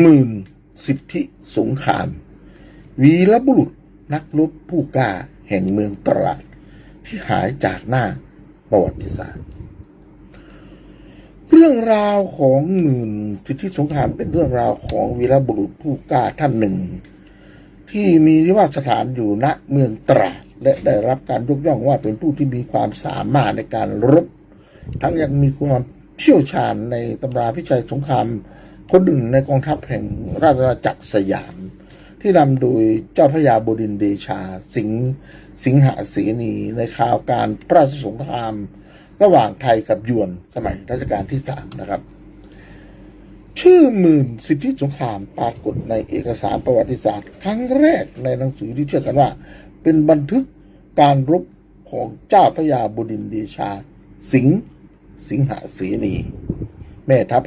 หมื่นสิทธิสงคราม วีรบุรุษนักรบผู้กล้าแห่งเมืองตราดที่หายจากหน้าประวัติศาสตร์ เรื่องราวของหมื่นสิทธิสงครามเป็นเรื่องราวของวีรบุรุษผู้กล้าท่านหนึ่ง ที่มีนิวาสสถานอยู่ณเมืองตราดและได้รับการยกย่องว่าเป็นผู้ที่มีความสามารถในการรบ ทั้งยังมีความ เชี่ยวชาญในตำราพิชัยสงคราม คนหนึ่งในกองทัพแห่งราชอาณาจักรสยาม ที่นำโดยเจ้าพระยาบดินเดชา สิงห์สิงหาเสนีในข่าวการพระราชสงคราม ระหว่างไทยกับยวนสมัยรัชกาลที่สามนะครับ ชื่อหมื่นสิทธิสงครามปรากฏในเอกสารประวัติศาสตร์ครั้งแรกในหนังสือที่เชื่อกันว่า เป็นบันทึกการรบของเจ้าพระยาบดินเดชา สิงห์ สิงหาเสนีแม่ทัพ